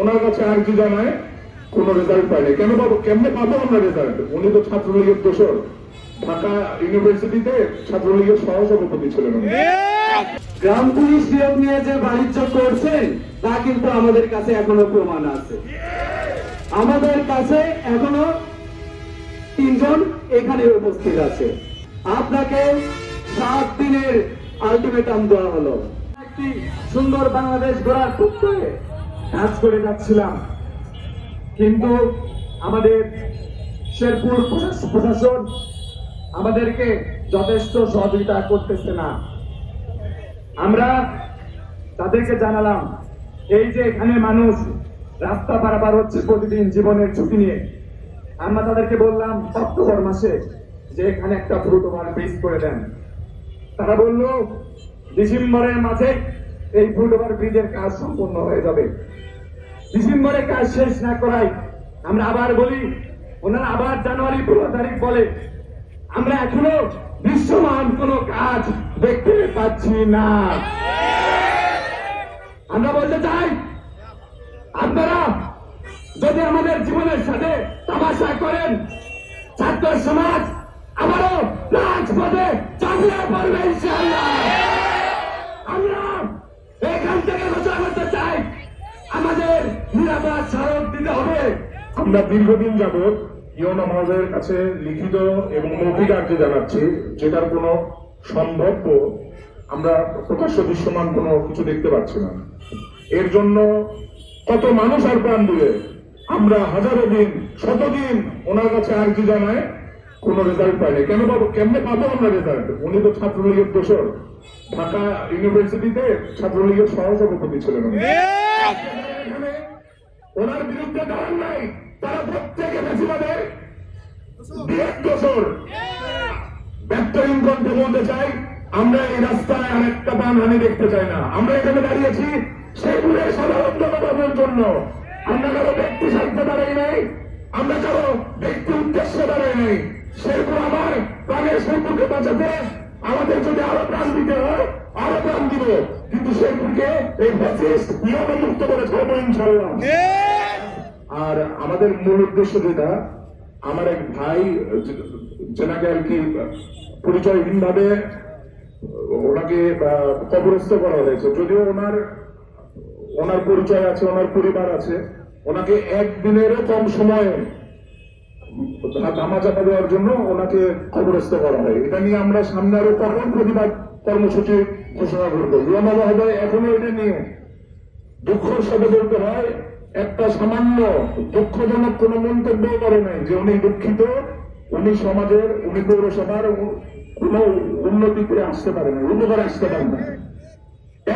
ওনার কাছে আর কি জানায়? কোন রেজাল্ট পাইনি কেন পাবো কেমনে পাবো আমরা রেজাল্ট উনি তো ছাত্রলীগের দোষর। ঢাকা ইউনিভার্সিটিতে ছাত্রলীগের সহসভাপতি ছিলেন গ্রাম পুলিশ নিয়োগ নিয়ে যে বাণিজ্য করছেন তা কিন্তু আমাদের কাছে এখনও প্রমাণ আছে। আমাদের কাছে এখনও তিনজন এখানে উপস্থিত আছে। আপনাকে সাত দিনের আলটিমেটাম দেওয়া হলো। একটি সুন্দর বাংলাদেশ গড়ার পক্ষে কাজ করে যাচ্ছিলাম। কিন্তু আমাদের শেরপুর প্রশাসন আমাদেরকে যথেষ্ট সহযোগিতা করতেছে না। আমরা তাদেরকে জানালাম, এই যে এখানে মানুষ রাস্তা পারাপার হচ্ছে প্রতিদিন জীবনের ঝুঁকি নিয়ে। আমরা তাদেরকে বললাম, অক্টোবর মাসে যে এখানে একটা ফ্রুট ওভার ব্রিজ করে দেন। তারা বলল, ডিসেম্বরের মাঝে এই ফ্রুট ওভার ব্রিজের কাজ সম্পূর্ণ হয়ে যাবে। ডিসেম্বরে কাজ শেষ না করাই আমরা আবার বলি, ওনারা আবার জানুয়ারি পনেরো তারিখ বলে, আমরা এখনও দৃশ্যমান কোনো কাজ দেখতে পাচ্ছি না। আমরা বলতে চাই, আপনারা যদি আমাদের জীবনের সাথে তামাশা করেন, ছাত্র সমাজ আবারও রাজপথে চাপিয়ে পড়বে আমরা দীর্ঘদিন যাবৎ ইয়না মহোদয়ের কাছে লিখিত এবং মৌখিক আর্জি জানাচ্ছি যেটার কোনো সম্ভাব্য আমরা প্রকাশ্য দৃশ্যমান কোনো কিছু দেখতে পাচ্ছি না। এর জন্য কত মানুষ আর প্রাণ দিবে? আমরা হাজারো দিন শতদিন ওনার কাছে আর্জি জানায় কোন রেজাল্ট পাইনি। কেন পাবো কেমনে পাবো আমরা রেজাল্ট উনি তো ছাত্রলীগের দোষর। ঢাকা ইউনিভার্সিটিতে ছাত্রলীগের সহসভাপতি ছিলেন এখানে ওনার বিরুদ্ধে দাঁড়ান নাই, তারা প্রত্যেকে বেশিবাদের বলতে চাই, আমরা এই রাস্তায় আর একটা প্রাণহানি দেখতে চাই না। আমরা এখানে দাঁড়িয়েছি শেরপুরের সাধারণ জনগণের জন্য। আমরা কারও ব্যক্তি স্বার্থে দাঁড়াই নাই, আমরা কারও ব্যক্তি উদ্দেশ্যে দাঁড়াই নাই। সেগুলো আমার প্রাণের শেরপুরকে বাঁচাতে আমাদের যদি আরও প্রাণ দিতে হয় আরও প্রাণ দিব। কিন্তু শেরপুরকে এই ফ্যাসিস্ট নিয়মে মুক্ত করে ছাড়বো ইনশাল্লাহ আর আমাদের মূল উদ্দেশ্য যেটা আমার এক ভাই যেনাকে আর কি পরিচয়হীন ভাবে ওনাকে কবরস্থ করা হয়েছে। যদিও ওনার ওনার পরিচয় আছে ওনার পরিবার আছে ওনাকে একদিনেরও কম সময়ে ধামা দেওয়ার জন্য ওনাকে কবরস্থ করা হয়। এটা নিয়ে আমরা সামনে আরও কঠোর প্রতিবাদ কর্মসূচি ঘোষণা করব। রুয়ামা মহোদয় এখনও এটা নিয়ে দুঃখের সাথে বলতে হয়। একটা সামান্য দুঃখজনক কোন মন্তব্য করে নাই যে উনি দুঃখিত, উনি সমাজের, উনি পৌরসভার কোন উন্নতিতে আসতে পারে না আসতে পারে না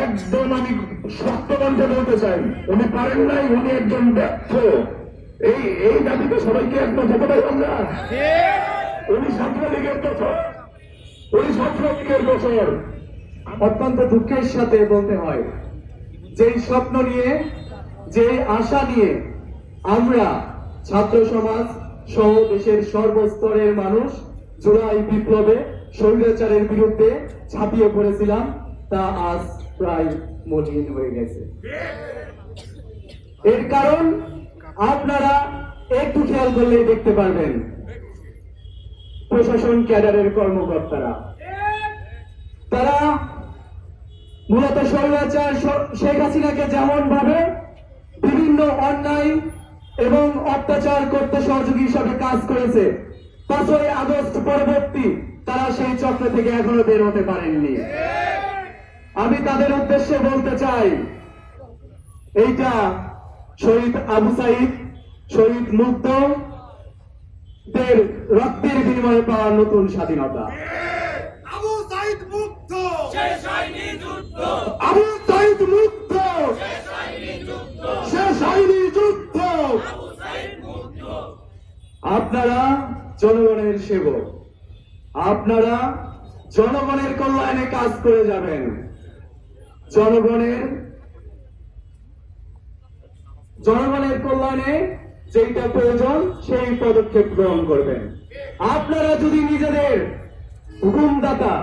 একদম আমি শক্ত কণ্ঠে বলতে চাই, উনি পারেন নাই, উনি একজন ব্যর্থ। এই এই দাবিতে সবাইকে একমত হতে পারি আমরা। উনি ছাত্রলীগের বছর। উনি ছাত্রলীগের বছর। অত্যন্ত দুঃখের সাথে বলতে হয়, যেই স্বপ্ন নিয়ে যে আশা নিয়ে আমরা ছাত্র সমাজ সহ দেশের সর্বস্তরের মানুষ জুলাই বিপ্লবে স্বৈরাচারের বিরুদ্ধে ঝাঁপিয়ে পড়েছিলাম, তা আজ প্রায় মলিন হয়ে গেছে। এর কারণ আপনারা একটু খেয়াল করলেই দেখতে পারবেন। প্রশাসন ক্যাডারের কর্মকর্তারা। তারা মূলত স্বৈরাচার শেখ হাসিনাকে যেমন ভাবে বিভিন্ন অন্যায় এবং অত্যাচার করতে সহযোগী হিসাবে কাজ করেছে, পাঁচই আগস্ট পরবর্তী তারা সেই চক্র থেকে এখনও বের হতে পারেননি। আমি তাদের উদ্দেশ্যে বলতে চাই, এইটা শহীদ আবু সাইদ শহীদ মুগ্ধ দের রক্তের বিনিময়ে পাওয়া নতুন স্বাধীনতা। আবু সাইদ মুক্ত। আবু সাইদ মুক্ত। শেষ হয়নি যুদ্ধ। আপনারা জনগণের সেবক। আপনারা জনগণের কল্যাণে কাজ করে যাবেন। জনগণের জনগণের কল্যাণে যেটা প্রয়োজন, সেই পদক্ষেপ গ্রহণ করবেন। আপনারা যদি নিজেদের হুকুমদাতা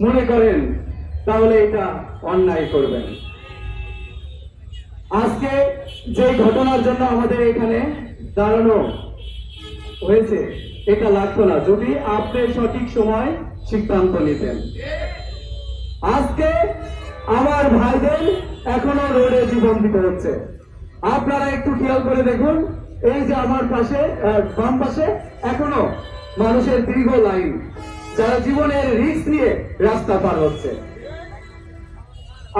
মনে করেন, তাহলে এটা অন্যায় করবেন। আজকে যে ঘটনার জন্য আমাদের এখানে দাঁড়ানো হয়েছে, এটা লাগতো না। যদি আপনি সঠিক সময় সিদ্ধান্ত নিতেন। আজকে আমার ভাইদের এখনও রোডে জীবন দিতে হচ্ছে। আপনারা একটু খেয়াল করে দেখুন, এই যে আমার পাশে বাম পাশে, এখনও মানুষের দীর্ঘ লাইন, যারা জীবনের রিস্ক নিয়ে রাস্তা পার হচ্ছে।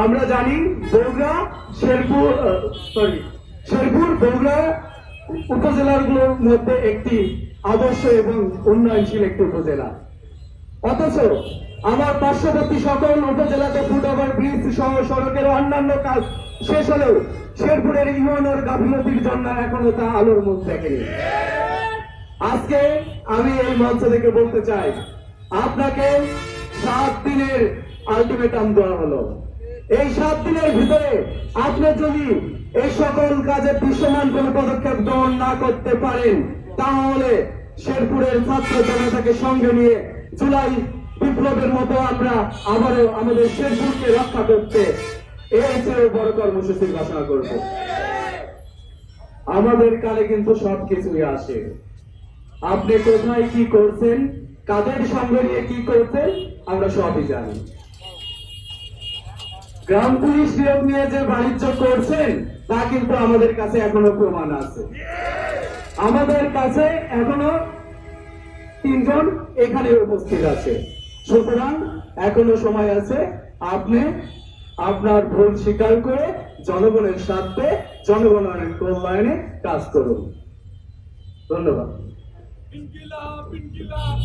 আমরা জানি বগুড়া, শেরপুর সরি শেরপুর, বগুড়া উপজেলাগুলোর মধ্যে একটি আদর্শ এবং উন্নয়নশীল একটি উপজেলা। অথচ আমার পার্শ্ববর্তী সকল উপজেলাতে ফুটওভার ব্রিজ সহ সড়কের অন্যান্য কাজ শেষ হলেও শেরপুরের ইউনিয়নের গাফিলতির জন্য এখনও তা আলোর মুখ দেখেনি। আজকে আমি এই মঞ্চ থেকে বলতে চাই, আপনাকে সাত দিনের আলটিমেটাম দেওয়া হলো। এই সাত দিনের ভিতরে আপনি যদি এই সকল কাজে দৃশ্যমান কোন পদক্ষেপ গ্রহণ না করতে পারেন, তাহলে শেরপুরের ছাত্র জনতাকে সঙ্গে নিয়ে জুলাই বিপ্লবের মতো আমরা আবারও আমাদের শেরপুরকে রক্ষা করতে এই চেয়ে বড় কর্মসূচির ঘোষণা করব। আমাদের কালে কিন্তু সবকিছুই আসে। আপনি কোথায় কি করছেন, কাদের সঙ্গে নিয়ে কি করছেন, আমরা সবই জানি। গ্রাম পুলিশ নিয়োগ নিয়ে যে বাণিজ্য করছেন, তা কিন্তু আমাদের কাছে এখনও প্রমাণ আছে। আমাদের কাছে এখনও তিনজন এখানে উপস্থিত আছে। সুতরাং এখনও সময় আছে, আপনি আপনার ভুল স্বীকার করে জনগণের স্বার্থে জনগণের কল্যাণে কাজ করুন। ধন্যবাদ।